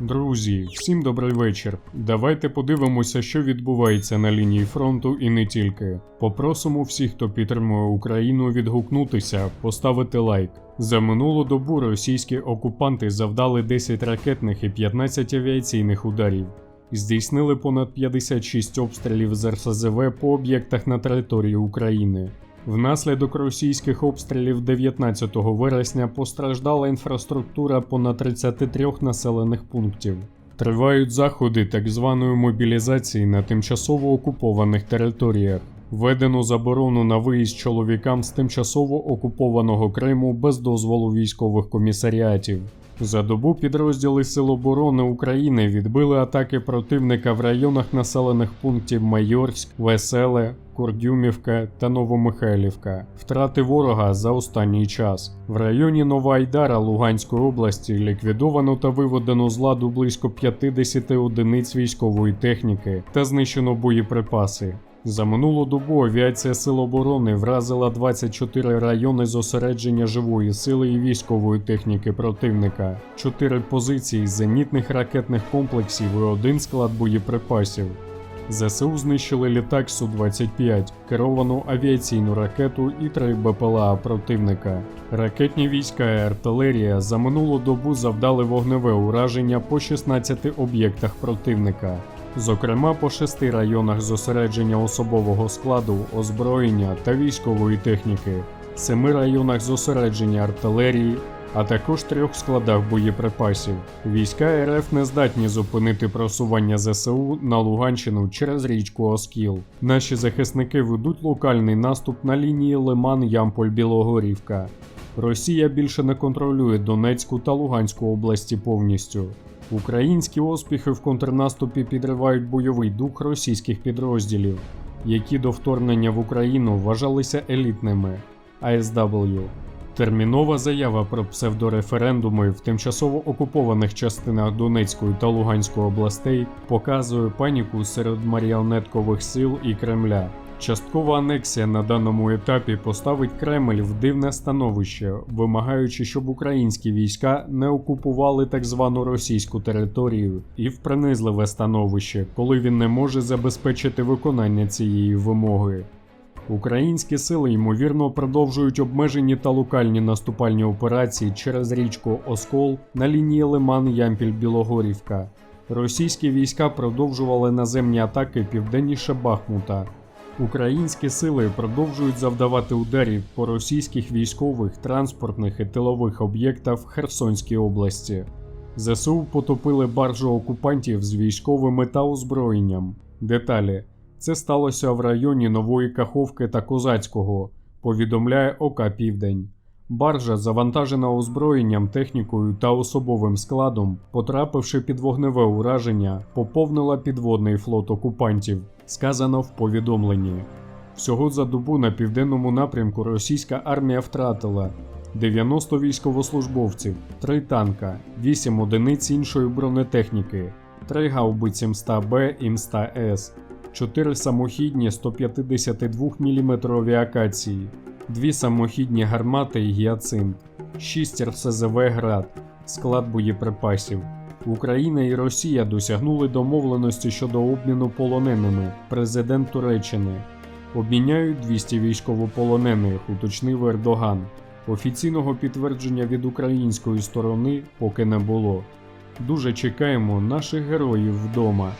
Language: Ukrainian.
Друзі, всім добрий вечір. Давайте подивимося, що відбувається на лінії фронту і не тільки. Попросимо всіх, хто підтримує Україну, відгукнутися, поставити лайк. За минулу добу російські окупанти завдали 10 ракетних і 15 авіаційних ударів. Здійснили понад 56 обстрілів з РСЗВ по об'єктах на території України. Внаслідок російських обстрілів 19 вересня постраждала інфраструктура понад 33 населених пунктів. Тривають заходи так званої мобілізації на тимчасово окупованих територіях. Введено заборону на виїзд чоловікам з тимчасово окупованого Криму без дозволу військових комісаріатів. За добу підрозділи Сил оборони України відбили атаки противника в районах населених пунктів Майорськ, Веселе, Курдюмівка та Новомихайлівка. Втрати ворога за останній час. В районі Новоайдара Луганської області ліквідовано та виведено з ладу близько 50 одиниць військової техніки та знищено боєприпаси. За минулу добу авіація Сил оборони вразила 24 райони зосередження живої сили і військової техніки противника, 4 позиції зенітних ракетних комплексів і один склад боєприпасів. ЗСУ знищили літак Су-25, керовану авіаційну ракету і три БПЛА противника. Ракетні війська і артилерія за минулу добу завдали вогневе ураження по 16 об'єктах противника. Зокрема, по шести районах зосередження особового складу, озброєння та військової техніки, семи районах зосередження артилерії, а також трьох складах боєприпасів. Війська РФ не здатні зупинити просування ЗСУ на Луганщину через річку Оскіл. Наші захисники ведуть локальний наступ на лінії Лиман-Ямполь-Білогорівка. Росія більше не контролює Донецьку та Луганську області повністю. Українські успіхи в контрнаступі підривають бойовий дух російських підрозділів, які до вторгнення в Україну вважалися елітними. ASW. Термінова заява про псевдореферендуми в тимчасово окупованих частинах Донецької та Луганської областей показує паніку серед маріонеткових сил і Кремля. Часткова анексія на даному етапі поставить Кремль в дивне становище, вимагаючи, щоб українські війська не окупували так звану російську територію, і в принизливе становище, коли він не може забезпечити виконання цієї вимоги. Українські сили ймовірно продовжують обмежені та локальні наступальні операції через річку Оскол на лінії Лиман-Ямпіль-Білогорівка. Російські війська продовжували наземні атаки південніше Бахмута. Українські сили продовжують завдавати ударів по російських військових, транспортних і тилових об'єктах в Херсонській області. ЗСУ потопили баржу окупантів з військовими та озброєнням. Деталі. Це сталося в районі Нової Каховки та Козацького, повідомляє ОК Південь. Баржа, завантажена озброєнням, технікою та особовим складом, потрапивши під вогневе ураження, поповнила підводний флот окупантів, сказано в повідомленні. Всього за добу на південному напрямку російська армія втратила 90 військовослужбовців, 3 танка, 8 одиниць іншої бронетехніки, 3 гаубиці МСТА-Б і МСТА-С, 4 самохідні 152 мм авіакації, 2 самохідні гармати і гіацинт, 6 РСЗВ град, склад боєприпасів. Україна і Росія досягнули домовленості щодо обміну полоненими. Президент Туреччини обміняють 200 військовополонених, уточнив Ердоган. Офіційного підтвердження від української сторони поки не було. Дуже чекаємо наших героїв вдома.